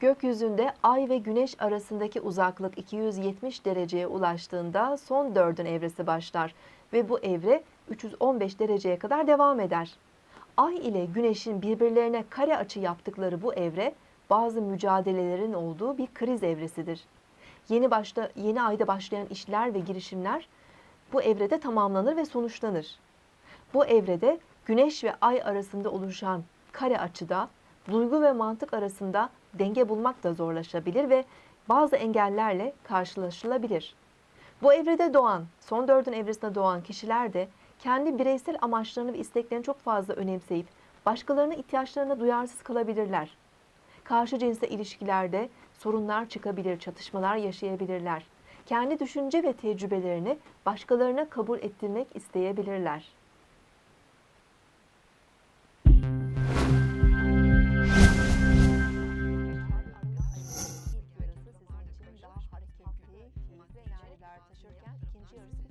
Gökyüzünde Ay ve Güneş arasındaki uzaklık 270 dereceye ulaştığında son dördün evresi başlar ve bu evre 315 dereceye kadar devam eder. Ay ile Güneş'in birbirlerine kare açı yaptıkları bu evre bazı mücadelelerin olduğu bir kriz evresidir. Yeni başta yeni ayda başlayan işler ve girişimler bu evrede tamamlanır ve sonuçlanır. Bu evrede Güneş ve Ay arasında oluşan kare açıda duygu ve mantık arasında denge bulmak da zorlaşabilir ve bazı engellerle karşılaşılabilir. Bu evrede doğan, son dördün evresinde doğan kişiler de kendi bireysel amaçlarını ve isteklerini çok fazla önemseyip başkalarının ihtiyaçlarına duyarsız kalabilirler. Karşı cinsle ilişkilerde sorunlar çıkabilir, çatışmalar yaşayabilirler. Kendi düşünce ve tecrübelerini başkalarına kabul ettirmek isteyebilirler. konuşurken ikinci yarısı.